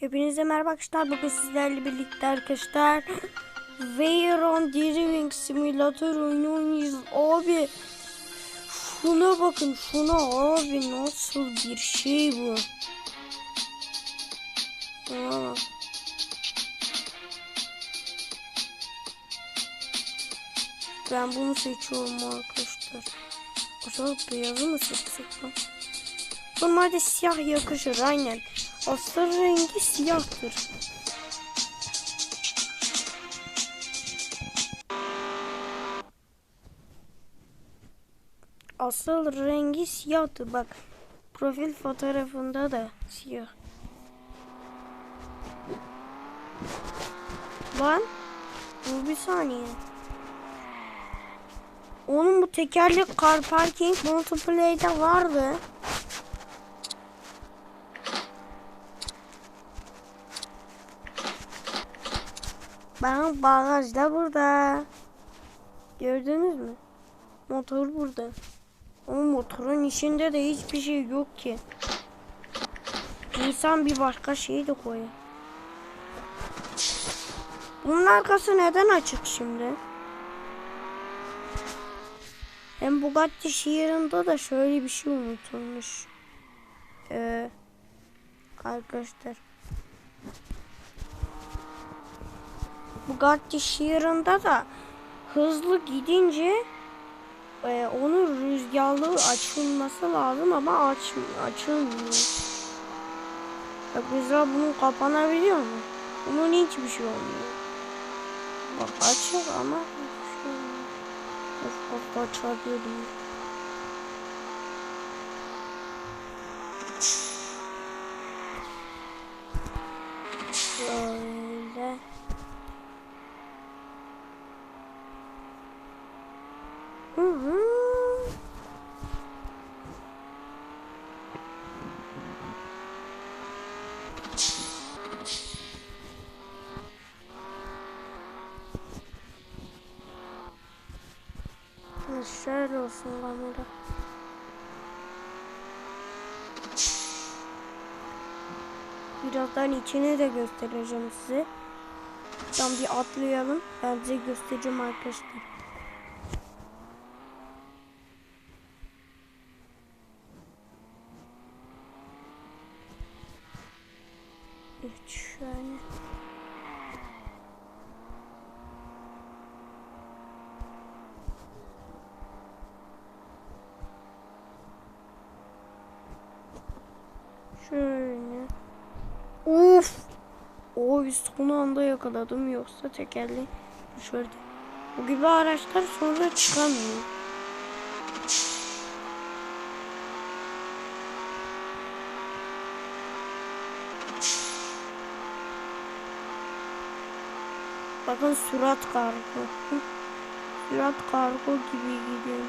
Hepinize merhaba arkadaşlar. Bugün sizlerle birlikte arkadaşlar Veyron Driving Simulator oyunu oynuyoruz. Abi şuna bakın şuna abi nasıl bir şey bu. Aa. Ben bunu seçiyorum arkadaşlar. Acaba beyazı mı seçsek lan? Normalde siyah yakışır aynen. Asıl rengi siyahtır. Asıl rengi siyahtır bak. Profil fotoğrafında da siyah. Lan dur bir saniye. Onun bu tekerlek car parking multiplay'de vardı. Ben bagaj da burada. Gördünüz mü? Motor burada. Ama motorun içinde de hiçbir şey yok ki. İnsan bir başka şey de koyar. Bunun arkası neden açık şimdi? Hem Bugatti şiirinde da şöyle bir şey unutulmuş. Ee, arkadaşlar. Bugatti şiirinde da hızlı gidince e, onun rüzgarlı açılması lazım ama aç, açılmıyor. Bak mesela bunun kapanabiliyor mu? Bunun hiçbir şey olmuyor. Bak açık ama hiçbir şey olmuyor. Of of çarpıyordum. Olsun kamera. Birazdan içini de göstereceğim size. Tam bir atlayalım. Ben size göstereceğim arkadaşlar. Evet şöyle. Şöyle. Uf. Oy son anda yakaladım yoksa tekerle düşürdü. Bu gibi araçlar sonra çıkamıyor. Bakın sürat kargo. Sürat kargo gibi gidiyor.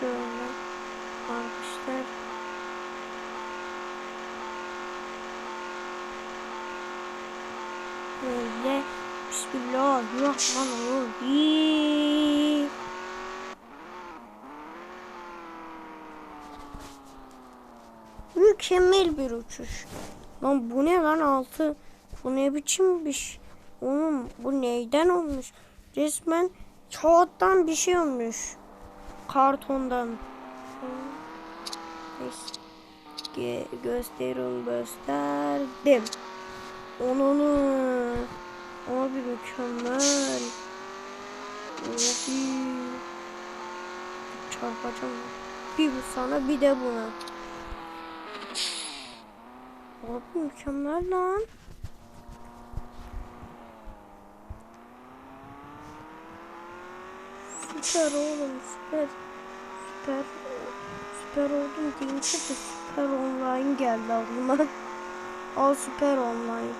Şöyle. Arkadaşlar. Böyle. Bismillahirrahmanirrahim. Mükemmel bir uçuş. Lan bu ne lan altı? Bu ne biçim bir şey? Oğlum bu neyden olmuş? Resmen kağıttan bir şey olmuş. Kartondan. Neyse. Gösterin gösterdim. Onunu. Abi mükemmel. Abi. Çarpacağım. Bir bu sana bir de buna. Abi mükemmel lan. Süper oğlum süper. Süper. Süper oldum deyince de süper online geldi aklıma. Al süper online.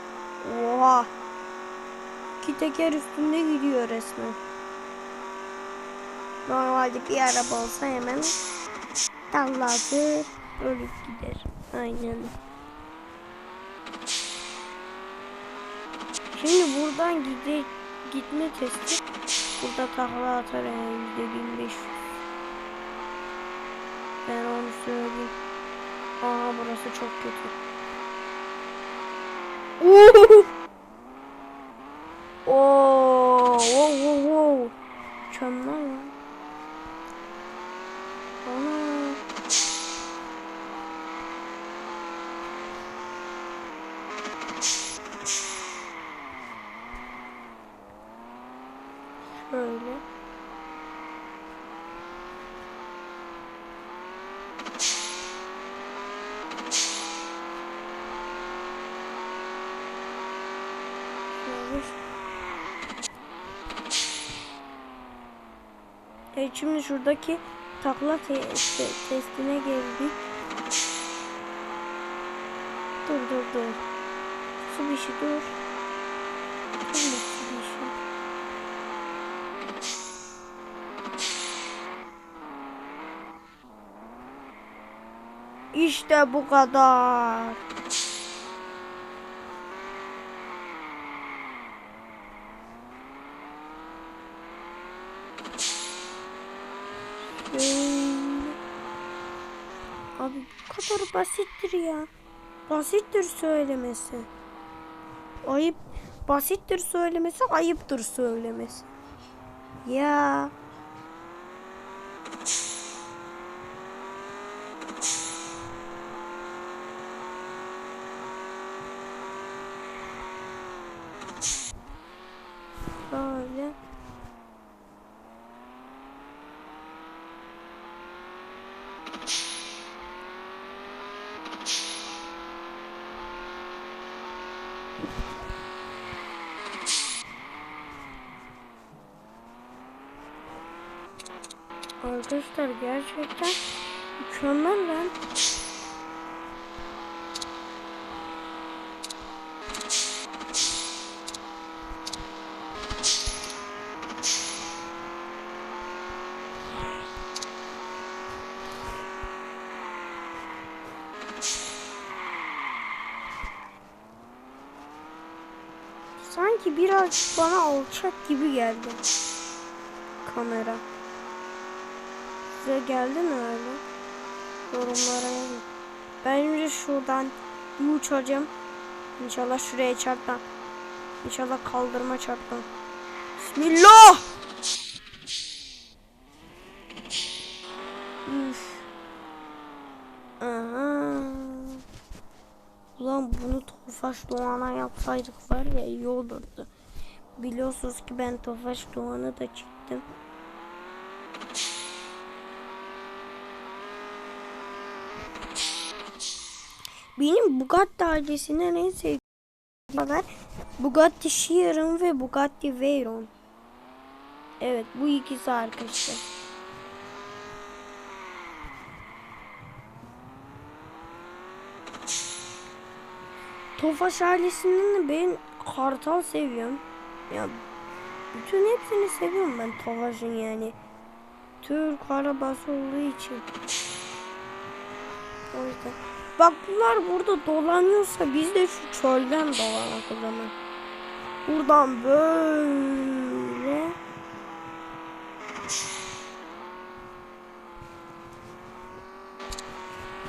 Oha. İki teker üstünde gidiyor resmen. Normalde bir araba olsa hemen dallatır ölüp gider. Aynen. Şimdi buradan gide gitme testi. Burada takla atar yani yüzde bin beş yüz. Ben onu söyleyeyim. Aa burası çok kötü. Oo! Wow, wow, wow. Mükemmel lan. Ana. Şöyle. Şöyle. Evet şimdi şuradaki takla te- te- testine geldik. Dur dur dur. Su bir şey dur. Şey. İşte bu kadar. Şöyle. Abi bu kadar basittir ya. Basittir söylemesi. Ayıp. Basittir söylemesi, ayıptır söylemesi. Ya. Böyle. Arkadaşlar gerçekten mükemmel lan. Sanki biraz bana alçak gibi geldi. Kamera. Size geldi mi öyle? Yorumlara yazın. Ben şimdi şuradan bir uçacağım. İnşallah şuraya çarpmam. İnşallah kaldırma çarpmam. Bismillah! Üf. Aha. Ulan bunu Tofaş Doğan'a yapsaydık var ya iyi olurdu. Biliyorsunuz ki ben Tofaş Doğan'ı da çektim. Benim Bugatti ailesinden en sevdiğim haber Bugatti Chiron ve Bugatti Veyron. Evet bu ikisi arkadaşlar. Tofaş ailesinden de ben Kartal seviyorum. Ya bütün hepsini seviyorum ben Tofaş'ın yani. Türk arabası olduğu için. O yüzden. Bak bunlar burada dolanıyorsa biz de şu çölden dolanak o zaman. Buradan böyle.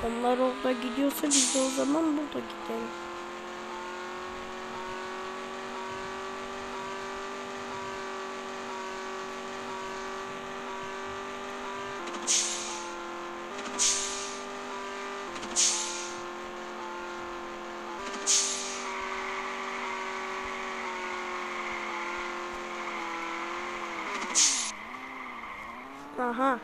Onlar orada gidiyorsa biz de o zaman burada gidelim. Aha.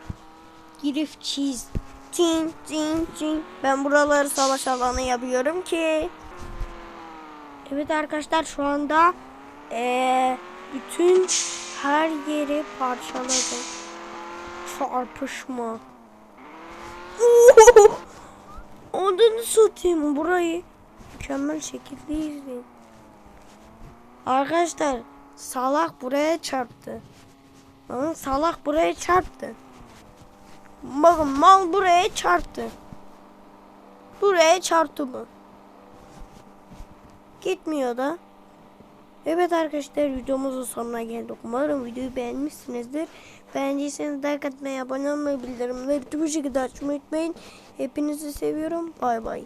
Girif cheese. Tin tin tin. Ben buraları savaş alanı yapıyorum ki. Evet arkadaşlar şu anda eee, bütün her yeri parçaladım. Çarpışma. Adını satayım burayı. Mükemmel şekilde izleyin. Arkadaşlar salak buraya çarptı. Bakın salak buraya çarptı. Bakın mal buraya çarptı. Buraya çarptı bu. Gitmiyor da. Evet arkadaşlar videomuzun sonuna geldik. Umarım videoyu beğenmişsinizdir. Beğendiyseniz like atmayı, abone olmayı, bildirimleri tüm şekilde açmayı unutmayın. Hepinizi seviyorum. Bay bay.